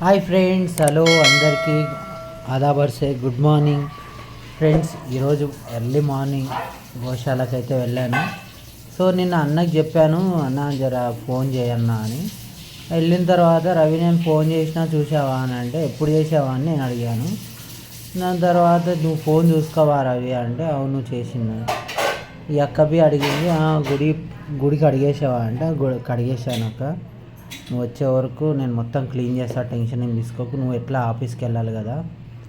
Hi friends hello అందరికీ. ఆదాబర్సే good morning. Friends ఈరోజు ఎర్లీ మార్నింగ్ గోశాలకు అయితే వెళ్ళాను. సో నిన్న అన్నకి చెప్పాను అన్న జర ఫోన్ చేయన్నా అని. వెళ్ళిన తర్వాత రవి నేను ఫోన్ చేసినా చూసావా అని అంటే ఎప్పుడు చేసావా అని నేను అడిగాను. దాని తర్వాత నువ్వు ఫోన్ చూసుకోవా రవి అంటే అవును చేసింది ఈ అక్కబి అడిగింది "ఆ, గుడి గుడికి అడిగేసావా అంటే గుడి కడిగేసాను అక్క నువ్వు వచ్చే వరకు నేను మొత్తం క్లీన్ చేస్తా టెన్షన్ ఏం తీసుకోకు. నువ్వు ఎట్లా ఆఫీస్కి వెళ్ళాలి కదా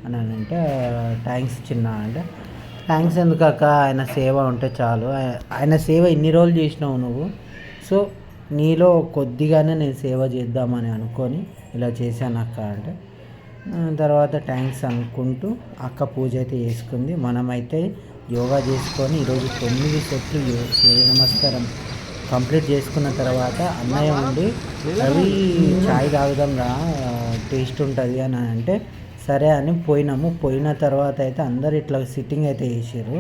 అని అంటే థ్యాంక్స్ చిన్న అంటే థ్యాంక్స్ ఎందుకు అక్క ఆయన సేవ ఉంటే చాలు. ఆయన సేవ ఇన్ని రోజులు చేసినావు నువ్వు. సో నీలో కొద్దిగానే నేను సేవ చేద్దామని అనుకొని ఇలా చేశాను అక్క అంటే తర్వాత థ్యాంక్స్ అనుకుంటూ అక్క పూజ అయితే చేసుకుంది. మనమైతే యోగా చేసుకొని ఈరోజు తొమ్మిది సెట్లు సూర్య నమస్కారం కంప్లీట్ చేసుకున్న తర్వాత అన్నయ్య ఉండి అవి చాయ్ తాగుదాం రా టేస్ట్ ఉంటుంది అని అంటే సరే అని పోయినాము. పోయిన తర్వాత అయితే అందరు ఇట్లా సిట్టింగ్ అయితే వేసారు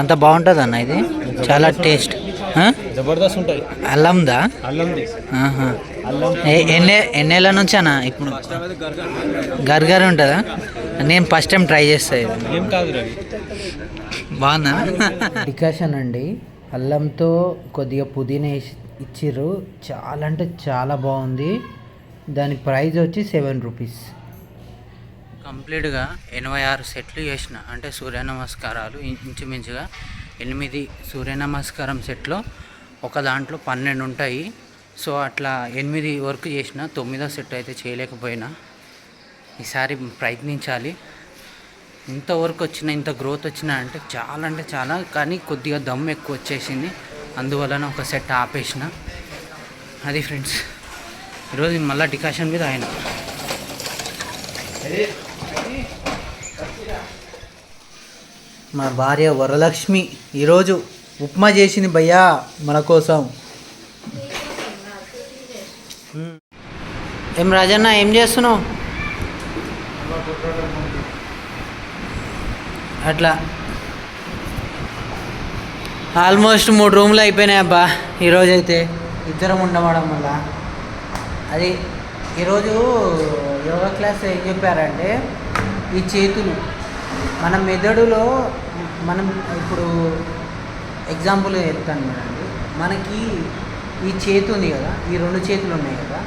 అంత బాగుంటుంది అన్న ఇది. చాలా టేస్ట్. జబర్దస్త్ ఉంటుంది అల్లందా? ఎన్ని ఎన్నేళ్ళ నుంచి అన్న ఇప్పుడు? గర్గర్. ఉంటుందా? నేను ఫస్ట్ టైం ట్రై చేస్తాను ఇది. ఏం కాదు రవి. బాగుందా డికాషన్ అండి అల్లంతో కొద్దిగా పుదీనా ఇచ్చిర్రు. చాలా అంటే చాలా బాగుంది. దాని ప్రైస్ వచ్చి సెవెన్ రూపీస్. కంప్లీట్గా ఎనభై ఆరు సెట్లు చేసిన అంటే సూర్య నమస్కారాలు ఇంచుమించుగా ఎనిమిది సూర్య నమస్కారం సెట్లో ఒక దాంట్లో పన్నెండు ఉంటాయి. సో అట్లా ఎనిమిది వరకు చేసిన తొమ్మిదో సెట్ అయితే చేయలేకపోయినా. ఈసారి ప్రయత్నించాలి. ఇంతవరకు వచ్చిన ఇంత గ్రోత్ వచ్చిన అంటే చాలా అంటే చాలా కానీ కొద్దిగా దమ్ ఎక్కువ వచ్చేసింది. అందువలన ఒక సెట్ ఆపేసిన. అది ఫ్రెండ్స్ ఈరోజు మళ్ళీ డికాషన్ మీద ఆయన. మా భార్య వరలక్ష్మి ఈరోజు ఉప్మా చేసింది భయ్యా మన కోసం. ఏం రాజన్న ఏం చేస్తున్నావు? అట్లా. ఆల్మోస్ట్ మూడు రూమ్లు అయిపోయినాయి అబ్బా ఈరోజు అయితే ఇద్దరం ఉండవడం వల్ల. అది ఈరోజు యోగా క్లాస్ ఏం చెప్పారంటే ఈ చేతులు. మన మెదడులో మనం ఇప్పుడు ఎగ్జాంపుల్ చెప్తాను కదండి మనకి ఈ చేతి ఉంది కదా ఈ రెండు చేతులు ఉన్నాయి కదా.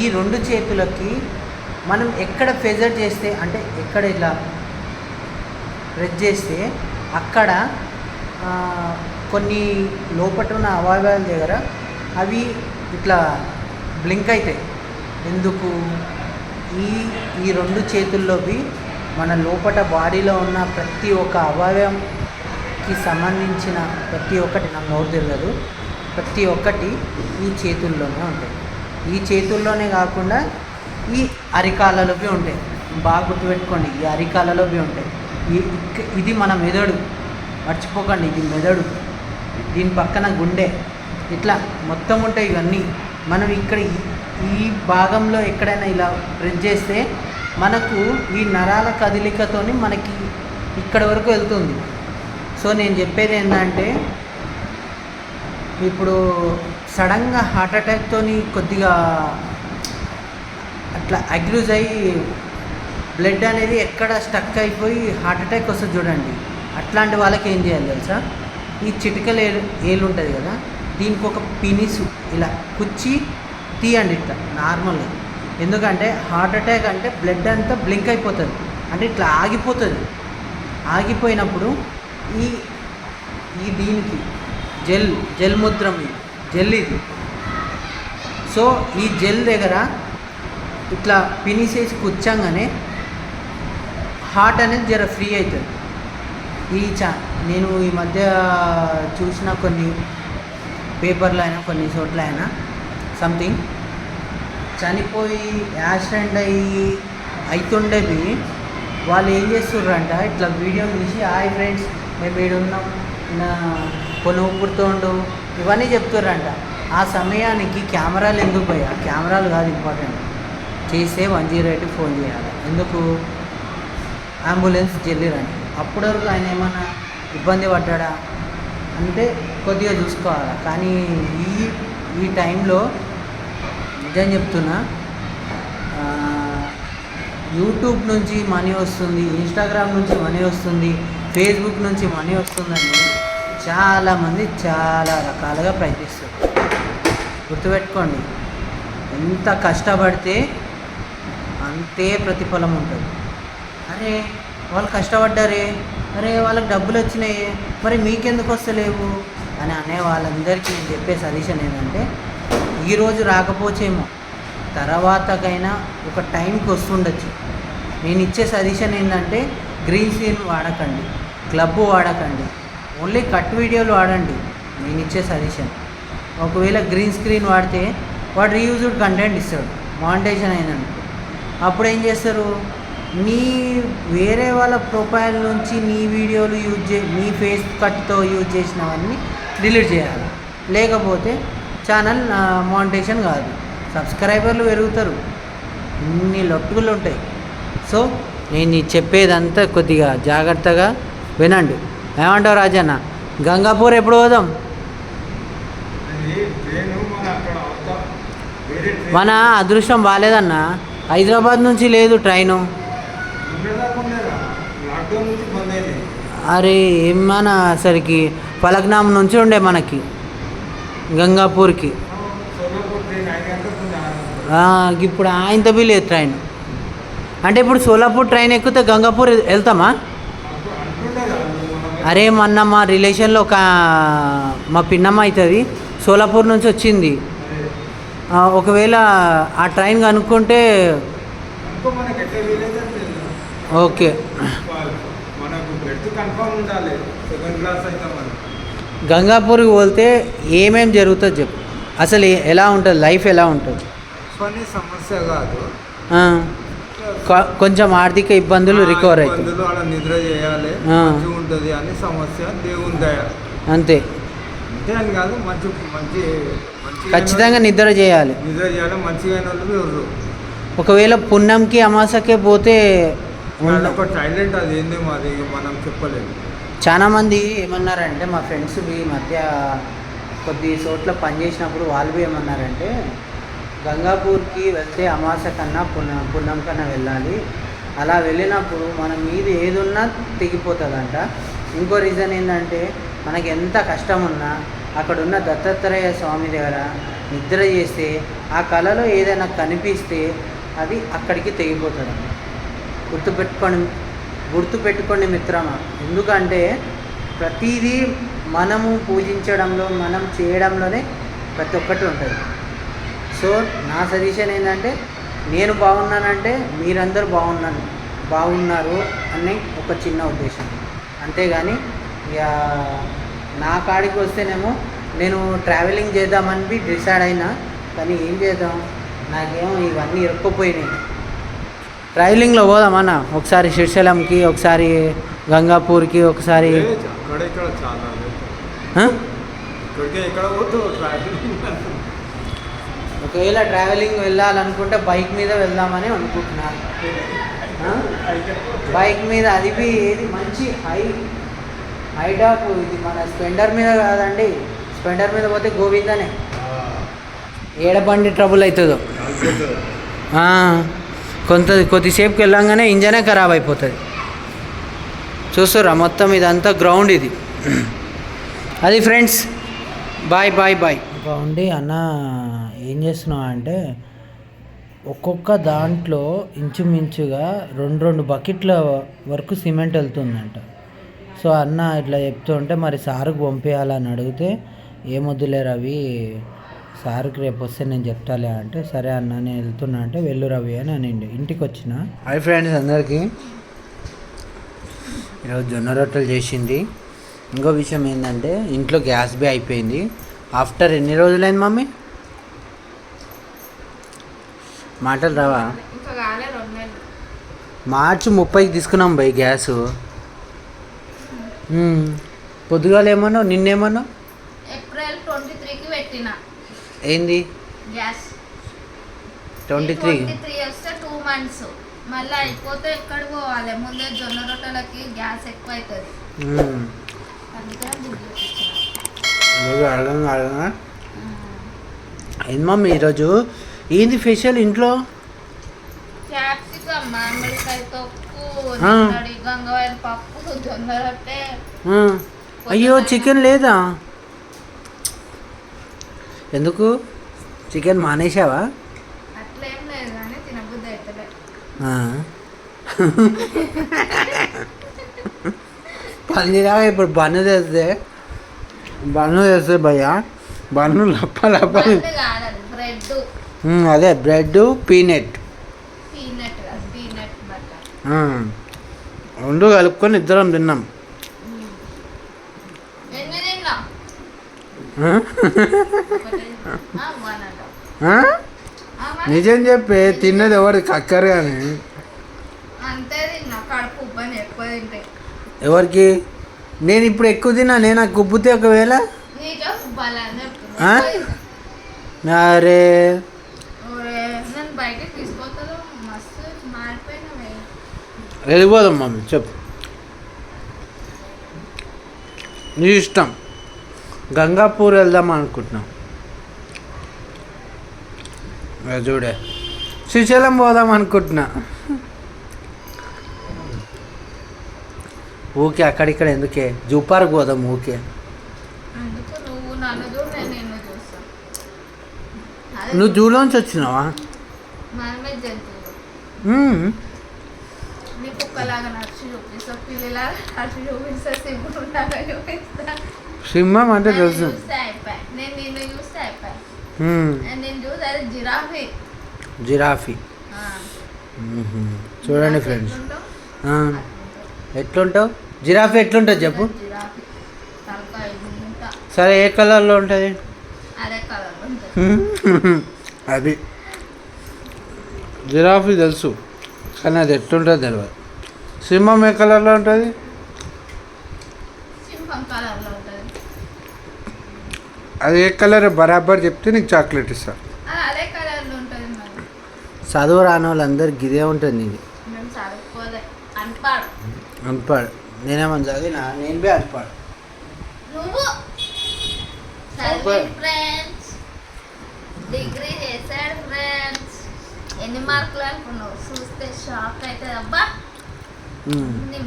ఈ రెండు చేతులకి మనం ఎక్కడ ప్రెజర్ చేస్తే అంటే ఎక్కడ ఇట్లా ప్రెస్ చేస్తే అక్కడ కొన్ని లోపల ఉన్న అవయవాల దగ్గర అవి ఇట్లా బ్లింక్ అవుతాయి ఎందుకు? ఈ ఈ రెండు చేతుల్లోవి మన లోపట బాడీలో ఉన్న ప్రతి ఒక్క అవయవంకి సంబంధించిన ప్రతి ఒక్కటి నాకు నోరు తిరగదు ప్రతి ఒక్కటి ఈ చేతుల్లోనే ఉంటాయి. ఈ చేతుల్లోనే కాకుండా ఈ అరికాలలోవి ఉంటాయి. బాగా గుర్తుపెట్టుకోండి ఈ అరికాలలోవి ఉంటాయి. ఇది మన మెదడు. మర్చిపోకండి ఇది మెదడు. దీని పక్కన గుండె. ఇట్లా మొత్తం ఉంటాయి ఇవన్నీ. మనం ఇక్కడ ఈ- భాగంలో ఎక్కడైనా ఇలా ప్రెస్ చేస్తే మనకు ఈ నరాల కదలికతోని మనకి ఇక్కడ వరకు వెళ్తుంది. సో నేను చెప్పేది ఏంటంటే ఇప్పుడు సడన్గా హార్ట్ అటాక్తోని కొద్దిగా అట్లా అగ్రూజ్ అయ్యి బ్లడ్ అనేది ఎక్కడ స్టక్ అయిపోయి హార్ట్ అటాక్ వస్తుంది చూడండి. అట్లాంటి వాళ్ళకి ఏం చేయాలి తెలుసా? ఈ చిటికల ఏలు ఏలు ఉంటుంది కదా దీనికి ఒక పినిసు ఇలా కుచ్చి తీయండి ఇట్లా నార్మల్గా ఎందుకంటే హార్ట్ అటాక్ అంటే బ్లడ్ అంతా బ్లింక్ అయిపోతుంది. అంటే ఇట్లా ఆగిపోతుంది. ఆగిపోయినప్పుడు ఈ ఈ దీనికి జెల్ జెల్ ముద్రం ఇది జెల్ ఇది. సో ఈ జెల్ దగ్గర ఇట్లా పినిసేసి కూర్చోగానే హార్ట్ అనేది జర ఫ్రీ అవుతుంది. ఈ చా నేను ఈ మధ్య చూసిన కొన్ని పేపర్లో అయినా కొన్ని చోట్ల అయినా సంథింగ్ చనిపోయి యాక్సిడెంట్ అయ్యి అవుతుండేవి వాళ్ళు ఏం చేస్తుర్రంట ఇట్లా వీడియో తీసి హాయ్ ఫ్రెండ్స్ మేము వీడు ఉన్నాం నా కొన్ని ఇవన్నీ చెప్తుర్రంట. ఆ సమయానికి కెమెరాలు ఎందుకు పోయా? కెమెరాలు కాదు ఇంపార్టెంట్. చేస్తే వన్ జీరో ఎయిట్కి ఫోన్ చేయాలి. ఎందుకు? అంబులెన్స్ చెల్లిరండి అప్పటి వరకు ఆయన ఏమైనా ఇబ్బంది పడ్డాడా? అంటే కొద్దిగా చూసుకోవాలి. కానీ ఈ ఈ టైంలో నిజం చెప్తున్నా యూట్యూబ్ నుంచి మనీ వస్తుంది ఇన్స్టాగ్రామ్ నుంచి మనీ వస్తుంది ఫేస్బుక్ నుంచి మనీ వస్తుందని చాలామంది చాలా రకాలుగా ప్రయత్నిస్తారు గుర్తుపెట్టుకోండి ఎంత కష్టపడితే అంతే ప్రతిఫలం ఉంటుంది. అరే వాళ్ళు కష్టపడ్డారే. అరే వాళ్ళకి డబ్బులు వచ్చినాయి. మరి మీకెందుకు వస్తలేవు? అని అనే వాళ్ళందరికీ నేను చెప్పే సజెషన్ ఏంటంటే ఈరోజు రాకపోచేమో తర్వాతకైనా ఒక టైంకి వస్తుండొచ్చు. నేను ఇచ్చే సజెషన్ ఏంటంటే గ్రీన్ స్క్రీన్ వాడకండి. క్లబ్ వాడకండి. ఓన్లీ కట్ వీడియోలు వాడండి. నేను ఇచ్చే సజెషన్. ఒకవేళ గ్రీన్ స్క్రీన్ వాడితే వాడు రీయూజ్డ్ కంటెంట్ ఇస్తాడు. మానిటైజేషన్ అయిందనుకో అప్పుడు ఏం చేస్తారు? నీ వేరే వాళ్ళ ప్రొఫైల్ నుంచి నీ వీడియోలు యూజ్ చే నీ ఫేస్ కట్తో యూజ్ చేసినవన్నీ డిలీట్ చేయాలి. లేకపోతే ఛానల్ మానిటేషన్ కాదు. సబ్స్క్రైబర్లు పెరుగుతారు. ఇన్ని లొట్టుకులు ఉంటాయి. సో నేను చెప్పేదంతా కొద్దిగా జాగ్రత్తగా వినండి. ఏమంటావు రాజన్న? గంగాపూర్ ఎప్పుడు పోదాం? మన అదృష్టం బాగాలేదన్న హైదరాబాద్ నుంచి లేదు ట్రైను. అరే మన అసలుకి? ఫలక్నామం నుంచి ఉండే మనకి. గంగాపూర్కి. ఇప్పుడు ఆయనతో బి లేదు ట్రైన్. అంటే ఇప్పుడు సోలాపూర్ ట్రైన్ ఎక్కితే గంగాపూర్ వెళ్తామా? అరే మొన్న మా రిలేషన్లో ఒక మా పిన్నమ్మ అవుతుంది సోలాపూర్ నుంచి వచ్చింది. ఒకవేళ ఆ ట్రైన్ కనుక్కుంటే ఓకే. కన్ఫర్మ్ ఉండాలి. సెకండ్ క్లాస్ అయితే మనం గంగాపూర్కి పోతే ఏమేం జరుగుతుంది చెప్పు. అసలు ఎలా ఉంటుంది? లైఫ్ ఎలా ఉంటుంది? పని సమస్య కాదు. కొంచెం ఆర్థిక ఇబ్బందులు రికవర్ ఇబ్బందులు ఆడ నిద్ర చేయాలి. మంచిగా ఉంటుంది అని సమస్య దేవుని దయ. అంతే. అంతే అని కాదు మంచి మంచి మంచి ఖచ్చితంగా నిద్ర చేయాలి. నిద్ర చేయాలి మంచిగా వాళ్ళు ఒకవేళ పున్నంకి అమాసకే పోతే ఒక టాలెంట్ అది ఏంది మరి మనం చెప్పలేము చాలా మంది ఏమన్నారంటే మా ఫ్రెండ్స్ ఈ మధ్య కొద్ది చోట్ల పనిచేసినప్పుడు వాళ్ళు బి ఏమన్నారంటే గంగాపూర్కి వెళ్తే అమాస కన్నా పున్న పున్నం కన్నా వెళ్ళాలి. అలా వెళ్ళినప్పుడు మన మీద ఏదున్నా తెగిపోతుందంట. ఇంకో రీజన్ ఏంటంటే మనకి ఎంత కష్టం ఉన్నా అక్కడ ఉన్న దత్తాత్రేయ స్వామి దగ్గర నిద్ర చేస్తే ఆ కళలో ఏదైనా కనిపిస్తే అది అక్కడికి తెగిపోతుందంట. గుర్తుపెట్టుకొని గుర్తుపెట్టుకోండి మిత్రమా. ఎందుకంటే ప్రతిదీ మనము పూజించడంలో మనం చేయడంలోనే ప్రతి ఒక్కటి ఉంటుంది. సో నా సజెషన్ ఏంటంటే నేను బాగున్నానంటే మీరందరూ బాగున్నాను బాగున్నారు అనే ఒక చిన్న ఉద్దేశం. అంతేగాని ఇక నా కాడికి వస్తేనేమో నేను ట్రావెలింగ్ చేద్దామని డిసైడ్ అయినా కానీ ఏం చేద్దాం? నాకేమో ఇవన్నీ ఇరుక్కుపోయినాయి. ట్రావెలింగ్లో పోదామన్నా ఒకసారి శ్రీశైలంకి ఒకసారి గంగాపూర్కి ఒకసారి ఒకవేళ ట్రావెలింగ్ వెళ్ళాలనుకుంటే బైక్ మీద వెళ్దామని అనుకుంటున్నాను? బైక్ మీద అది మంచి హై హై టాప్ ఇది మన స్పెండర్ మీద కాదండి. స్పెండర్ మీద పోతే గోవిందనే. ఏడబండి ట్రబుల్ అవుతుందో. కొంత కొద్దిసేపుకి వెళ్ళంగానే ఇంజనే ఖరాబ్ అయిపోతుంది. చూస్తారా మొత్తం ఇదంతా గ్రౌండ్ ఇది. అది ఫ్రెండ్స్ బాయ్ బాయ్ బాయ్ బాగుండి అన్న ఏం చేస్తున్నావు అంటే ఒక్కొక్క దాంట్లో ఇంచుమించుగా రెండు రెండు బకెట్ల వరకు సిమెంట్ వెళ్తుందంట. సో అన్న ఇట్లా చెప్తుంటే మరి సారుకు పంపించాలని అడిగితే ఏమొద్దులే రవి సార్కి రేపు వస్తే నేను చెప్తాలే అంటే సరే అన్న నేను వెళ్తున్నా అంటే వెళ్ళు రవి అని అనిండి. ఇంటికి వచ్చిన హాయ్ ఫ్రెండ్స్ అందరికీ. ఈరోజు జొన్న రొట్టెలు చేసింది. ఇంకో విషయం ఏంటంటే ఇంట్లో గ్యాస్ బే అయిపోయింది. ఆఫ్టర్ ఎన్ని రోజులైంది మమ్మీ? మాటలు రావా? ఇంకా కాలే రెండు నెలలు మార్చి ముప్పైకి తీసుకున్నాం బై గ్యాస్. పొద్దుగాల ఏమన్నావు నిన్నేమన్నావు? ఏప్రిల్ ట్వంటీ త్రీకి పెట్టిన. ఏంది? గ్యాస్ ట్వంటీ త్రీ త్రీ వస్తే టూ మంత్స్ మళ్ళీ అయిపోతే ఎక్కడ పోవాలి? ముందే జొన్న రొట్టెలకి గ్యాస్ ఎక్కువ అవుతుంది అడగంగా అడగంగా ఏంది మమ్మీ ఈరోజు? ఏంది ఫెషల్ ఇంట్లో? క్యాప్సికమ్ మామిడికాయ తొక్కు గంగవాయల పప్పు జొన్న రొట్టె. అయ్యో చికెన్ లేదా? ఎందుకు? చికెన్ మానేసావా. పందిరాగా ఇప్పుడు బన్ను తెస్తే బన్ను తెస్తే భయ్య బన్ను లప్ప లప్ప అదే బ్రెడ్. పీనట్. రెండు కలుపుకొని ఇద్దరం తిన్నాం ఎన్ని తిన్నా ఆ? వన్ అంటావు ఆ? ఆ, మరి నిజం చెప్పే తిన్నది ఎవరు కక్కరు కానీ ఎవరికి? నేను ఇప్పుడు ఎక్కువ తిన్నా నేను నాకు గుబ్బుతే ఒకవేళ? అరే. ఒరే, నన్ను బయటకి తీసుకొస్తాను మస్తు మారిపోయినవే వెళ్ళిపోదాం మమ్మీ. చెప్పు. నీ ఇష్టం. గంగాపూర్ వెళ్దాం అనుకుంటున్నాం. చూడే. శ్రీశైలం పోదాం అనుకుంటున్నా. ఊకే అక్కడిక్కడ ఎందుకే? జూ పార్క్ పోదాం ఊకే. నువ్వు జూలోంచి వచ్చినావా? మనమే జంతువులు మ్మ్. నీ కుక్కలాగా నడిచి చూపిస్తా పిల్లిలాగా నడిచి చూపిస్తా సింపుల్లాగా చూపిస్తా. సింహం అంటే తెలుసు. జిరాఫీ. చూడండి ఫ్రెండ్స్. ఎట్లుంటావు? జిరాఫీ ఎట్లుంటుంది చెప్పు? సరే ఏ కలర్లో ఉంటుంది? అదే కలర్ ఉంటుంది. అది. జిరాఫీ తెలుసు కానీ అది ఎట్లుంటుందో తెలియదు సింహం ఏ కలర్లో ఉంటుంది సింహం కలర్లో ఉంటుంది అది ఏ కలర్ బరాబర్ చెప్తే నీకు చాక్లెట్ ఇస్తా. అది అదే కలర్లో ఉంటుంది మరి. చదువు రాని వాళ్ళందరికి ఇదే ఉంటుంది చదువుకోలే. అన్పాడు. అన్పాడు. నేనేమని చదివినా? నేను బి అన్పాడు. ఫ్రెండ్స్ డిగ్రీ చేశాడు ఫ్రెండ్స్ ఎన్ని మార్కులు అనుకున్నావు? చూస్తే షాక్ అవుతుంది. అబ్బా!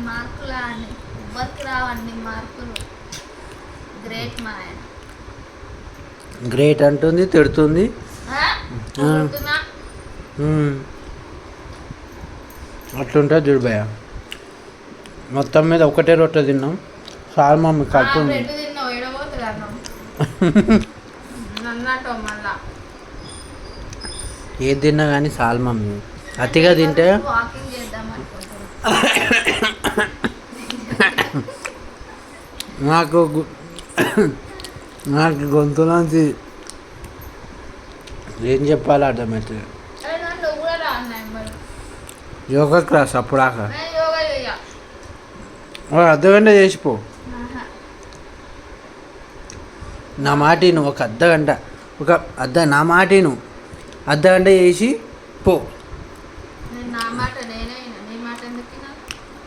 మార్కులా అని. ఎవరికి రావు అన్ని మార్కులు. గ్రేట్ మా ఆయన గ్రేట్ అంటుంది తిడుతుంది. అట్లుంటుంది చూడు భయ మొత్తం మీద ఒకటే రొట్టె తిన్నాం. సార్ మమ్మీ మళ్ళా. ఏది తిన్నా కానీ సాల్ మమ్మీ అతిగా తింటే నాకు నాకు గొంతులోంచి ఏం చెప్పాలో అర్థమవుతుంది అరే నన్ను నువ్వు కూడా రా అన్నాయి మరి. యోగా క్లాస్ అప్పుడాక నేను యోగా చెయ్య ఓ అర్ధ గంట చేసిపో. నా మాట నువ్వు ఒక అర్ధ గంట ఒక అర్ధ నా మాట నువ్వు అర్ధ గంట చేసి పో?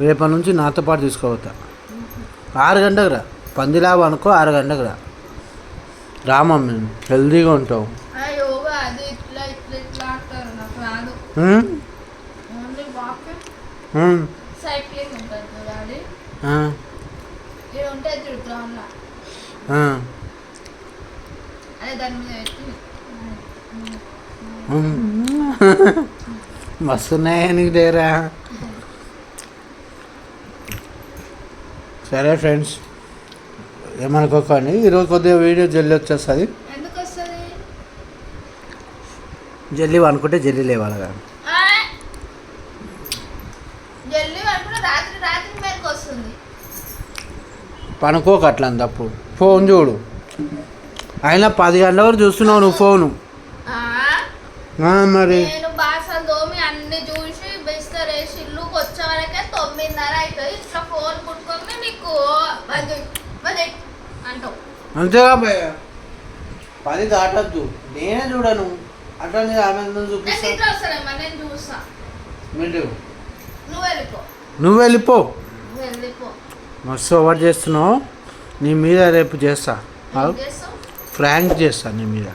రేపటి నుంచి నాతో పాటు తీసుకోవతా ఆరు గంటకు రా. పందిలాభ అనుకో ఆరు గంటకు రా. రామమ్మ హెల్తీగా ఉంటావు ఆ యోగా అది ఇట్లా ఇట్లా ఇట్లా అంటారు నాకు రాదు ఉమ్? Only walking um. సైక్లింగ్ ఉంటుంది చూడాలి ఆ, ఇక్కడ ఉంటుంది చూడు గ్రౌండ్లో ఆ. అదే దాని మీద పెట్టి ఉమ్. మస్తున్నాయా నీకు లేరా సరే ఫ్రెండ్స్ ఏమనుకోకండి ఈరోజు కొద్దిగా వీడియో జల్లి వచ్చేస్తుంది. జల్లి అనుకుంటే జల్లి లేవాలి వస్తుంది పనుకోక అట్లా తప్పు ఫోన్ చూడు. అయినా పది గంటల వరకు చూస్తున్నావు నువ్వు ఫోను. మరి? అంతేగా భయ్య పది దాటద్దు. నేనే చూడను. అట్లా నేను ఆమె చూపిస్తా? నువ్వు వెళ్ళిపో. మస్తు ఓవర్ చేస్తున్నావు. నీ మీద రేపు చేస్తా. ఫ్రాంక్ చేస్తా నీ మీద.